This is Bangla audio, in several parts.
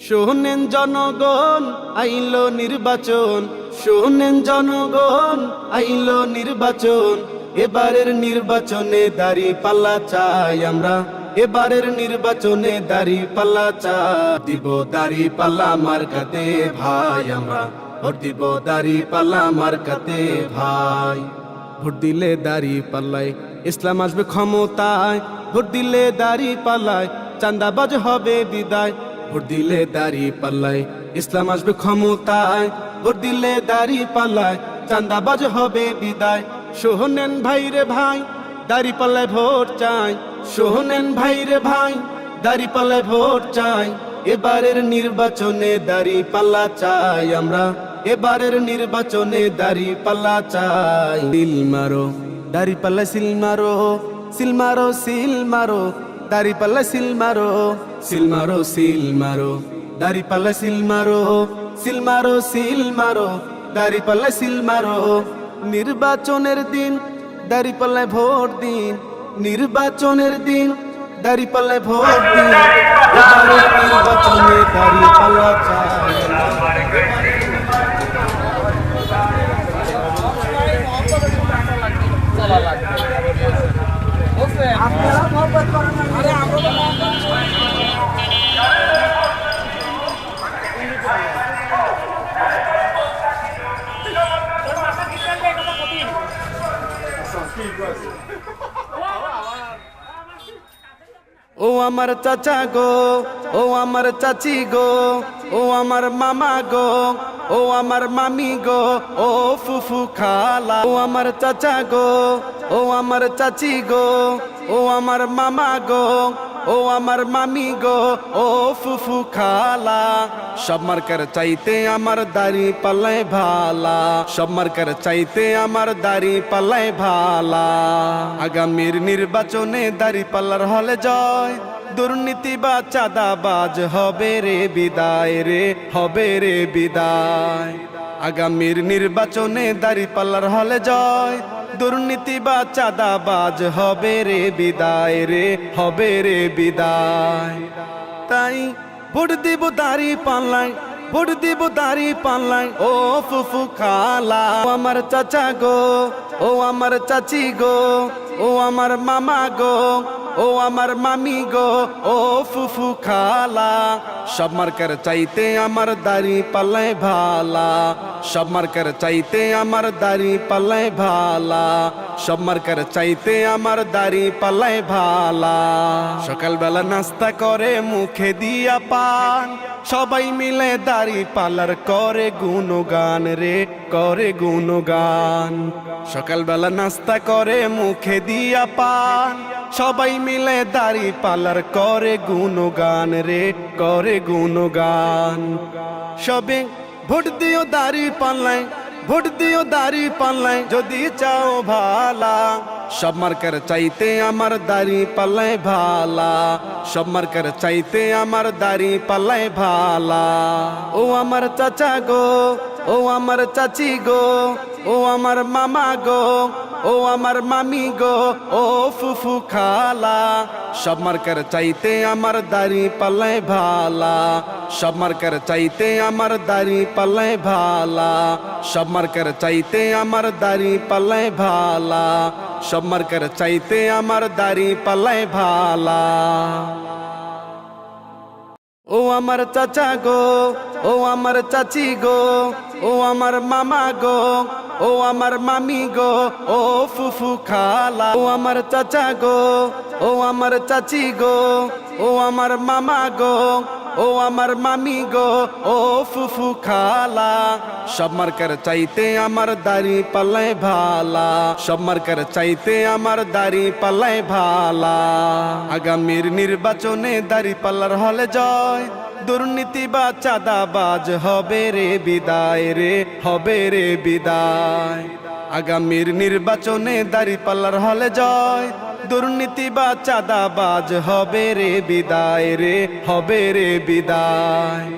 শোনেন জনগণ, আইলো নির্বাচন। শোনেন জনগণ, আইলো নির্বাচন। এবারের নির্বাচনে দাড়ি পাল্লা চাই আমরা। এবারের নির্বাচনে দাড়ি পাল্লা চাই। দিব দাড়ি পাল্লা মার্কাতে ভাই আমরা। ভোট দিব দাড়ি পাল্লা মার্কাতে ভাই। ভোট দিলে দাড়ি পাল্লায় ইসলাম আসবে ক্ষমতায়। ভোট দিলে দাড়ি পাল্লায় চান্দাবাজ হবে বিদায়। ভোট দিলে দাড়ি পাল্লায়। ইসলাম আসবে ক্ষমতায়, ভোট দিলে দাড়ি পাল্লায়। চান্দাবাজ হবে বিদায়। সোহনেন ভাই রে ভাই, দাড়ি পাল্লায় ভোট চাই। সোহনেন ভাই রে ভাই, দাড়ি পাল্লায় ভোট চাই। এবারের নির্বাচনে দাড়ি পাল্লা চাই আমরা। এবারের নির্বাচনে দাড়ি পাল্লা চাই। সিল মারো, দাড়ি পাল্লা সিল মারো সিল মারো সিল মারো। দাড়ি পাল্লা সিল মারো সিল মারো সিল মারো। দাড়ি পাল্লা সিল মারো সিল মারো সিল মারো। দাড়ি পাল্লা সিল মারো। নির্বাচনের দিন, দাড়ি পাল্লায় ভোট দিন। নির্বাচনের দিন, দাড়ি পাল্লায় ভোট দিন। নির্বাচনে পাল্লা চাই। ও আমার চাচা গো, ও আমার চাচি গো, ও আমার মামা গো, ও আমার মামি গো, ও ফুফু খালা। ও আমার চাচা গো, ও আমার চাচি গো, ও আমার মামা গো ও আমার মামি গো, ও ফুফু খালা। সব মার্কার চাইতে আমার দাড়ি পাল্লায় ভালা। সব মার্কার চাইতে আমার দাড়ি পাল্লায় ভালা। আগামীর নির্বাচনে দাড়ি পাল্লার হলে জয়। দুর্নীতি বা চাঁদাবাজ হবে রে বিদায় রে, হবে রে বিদায়। আগামীর নির্বাচনে দাড়ি পাল্লার হলে জয়। দুর্নীতি বা চাঁদাবাজ হবে রে বিদায় রে, হবে রে বিদায়। তাই ভোট দিব দাড়ি পাল্লায়, ভোট দিব দাড়ি পাল্লায়। ও ফুফু খালা, ও আমার চাচা গো, ও আমার চাচি গো, ও আমার মামা গো। ও আমার মামি গো, ও ফুফু খালা। সব মার্কার চাইতে আমার দাড়ি পাল্লায় ভালা। সব মার্কার চাইতে আমার দাড়ি পাল্লায় ভালা। সব মার্কার চাইতে আমার দাড়ি পাল্লায় ভালা। সকালবেলা নাস্তা করে মুখে দিয়া পান। সবাই মিলে দাড়ি পালার করে গুণগান রে, করে গুণগান। সকালবেলা নাস্তা করে মুখে দিয়া পান। সবাই মিলে দাড়ি পালার করে গুণগান রে, করে গুণগান। সবে ভোট দিও দাড়ি পাল্লায়। ভোট দিও দাড়ি পাল্লায়, যদি চাও ভালা। সব মার্কার চাইতে আমার দাড়ি পাল্লায় ভালা। সব মার্কার চাইতে আমার দাড়ি পাল্লায় ভালা। ও আমার চাচা গো, ও আমার চাচি গো, ও আমার মামা গো ও আমার মামি গো, ও ফুফু খালা। সব মার্কার চাইতে আমার দাড়ি পাল্লায় ভালা। সব মার্কার চাইতে আমার দাড়ি পাল্লায় ভালা। সব মার্কার চাইতে আমার দাড়ি পাল্লায় ভালা। সব মার্কার চাইতে আমার দাড়ি পাল্লায় ভালা। ও আমার চাচা গো, ও আমার চাচি গো, ও আমার মামা গো, ও আমার মামি গো, ও ফুফু খালা। ও আমার চাচা গো, ও আমার চাচি গো, ও আমার মামা গো ও আমার মামি গো, ও ফুফু খালা। সব মার্কার চাইতে আমার দাড়ি পাল্লায় ভালা। সব মার্কার চাইতে আমার দাড়ি পাল্লায় ভালা। আগামীর নির্বাচনে দাড়ি পাল্লার হলে জয়। দুর্নীতি বা চাঁদাবাজ হবে রে বিদায় রে, হবে রে বিদায়। আগামীর নির্বাচনে দাড়ি পাল্লার হলে জয়। দুর্নীতি বা চাঁদাবাজ হবে রে বিদায় রে, হবে রে বিদায়।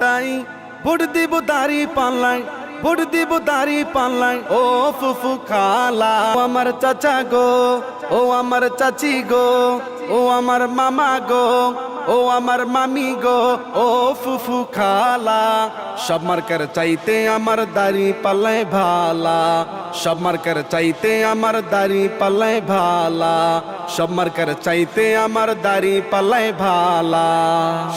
তাই ভোট দিব দাঁড়ি পাল্লায়, ভোট দিব দাঁড়ি পাল্লায়, ও ফুফু খালা, ও আমার চাচা গো, ও আমার চাচি গো, ও আমার মামা গো, ও আমার মামি গো, ও ফুফু খালা, সব মার্কার চাইতে আমার দাড়ি পাল্লাই ভালা। সব মার্কার চাইতে আমার দাড়ি পাল্লাই ভালা। সব মার্কার চাইতে আমার দাড়ি পাল্লাই ভালা।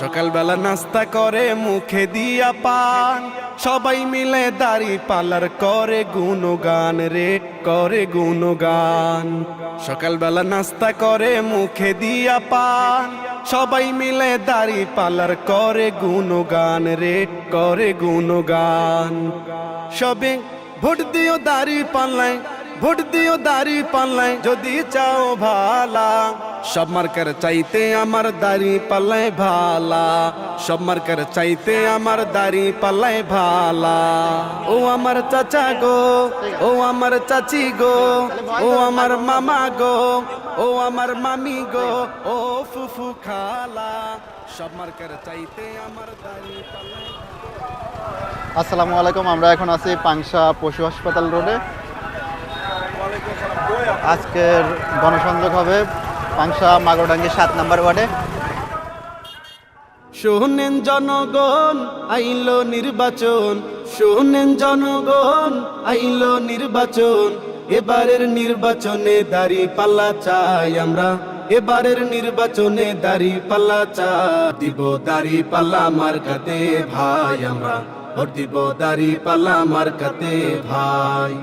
সকালবেলা নাস্তা করে মুখে দিয়া পান। সবাই মিলে দাড়ি পালার করে গুণগান রে, করে গুণগান। সকালবেলা নাস্তা করে মুখে দিয়া পান। সবাই মিলে দাড়ি পালার করে গুণগান রে, করে গুণগান। সবে ভোট দিও দাড়ি পাল্লায় ভোট দিও দাড়ি পাল্লায় যদি চাও ভালা। সব মার্কার চাইতে আমার দাড়ি পাল্লায় ভালা। সব মার্কার চাইতে আমার দাড়ি পাল্লায় ভালা। ও আমার চাচা গো, ও আমার চাচি গো, ও আমার মামা গো, ও আমার মামি গো, ও ফুফু খালা। সব মার্কার চাইতে আমার দাড়ি পাল্লায় আসসালামু আলাইকুম, আমরা এখন আছি পাংশা পশু হাসপাতাল রোডে। আজকের গণসংযোগ হবে পাংশা মাগরডাঙ্গি সাত নাম্বার ওয়ার্ডে। শোনেন জনগণ, আইলো নির্বাচন। শোনেন জনগণ, আইলো নির্বাচন। এবারের নির্বাচনে দাড়ি পাল্লা চাই আমরা। এবারের নির্বাচনে দাড়ি পাল্লা চা দিব, দাড়ি পাল্লা মার্কাতে ভাই আমরা। ভোট দিব দাড়ি পাল্লা মার্কাতে ভাই।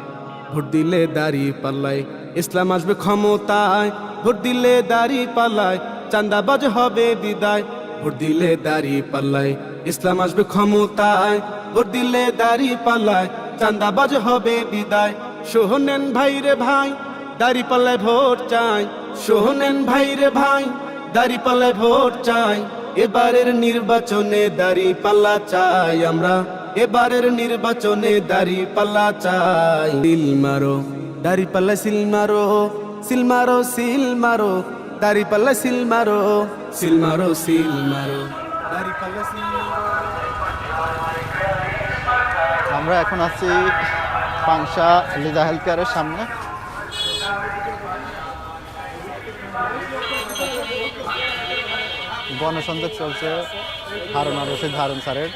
ভোট দিলে দাড়ি পাল্লায় ইসলাম আসবে ক্ষমতায়। ভোট দিলে দাড়ি পাল্লায় চান্দাবাজ হবে বিদায়। ভোট দিলে দাড়ি পাল্লায় ইসলাম আসবে ক্ষমতায়। ভোট দিলে দাড়ি পাল্লায় চান্দাবাজ হবে বিদায়। সোহনেন ভাই রে ভাই, দাড়ি পাল্লায় ভোট চাই। সোহনেন ভাই রে ভাই, দাড়ি পাল্লায় ভোট চাই। এবারের নির্বাচনে দাড়ি পাল্লা চাই আমরা। এবারের নির্বাচনে দাড়ি পাল্লা চাই। সিল মারো দাড়ি পাল্লা সিল মারো সিল মারো সিল মারো দাড়ি পাল্লা সিল মারো সিল মারো সিল মারো। দাড়ি পাল্লা সিল আমরা এখন আছি পাংশা লিজা হেলথ কেয়ারের সামনে। গণসংযোগ চলছে হারুন আর রশিদ হারুন স্যারের।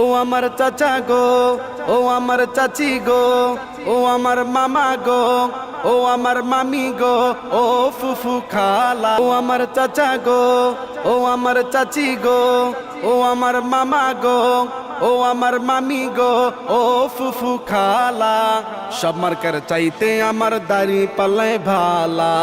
ও আমার চাচা গো, ও আমার চাচি গো, ও আমার মামা গো, ও আমার মামি গো, ও ফুফু খালা। ও আমার চাচা গো, ও আমার চাচি গো, ও আমার মামা গো, ও আমার মামি গো, ও ফুফু খালা। সব মার্কার চাইতে আমার দাড়ি পাল্লায় ভালা।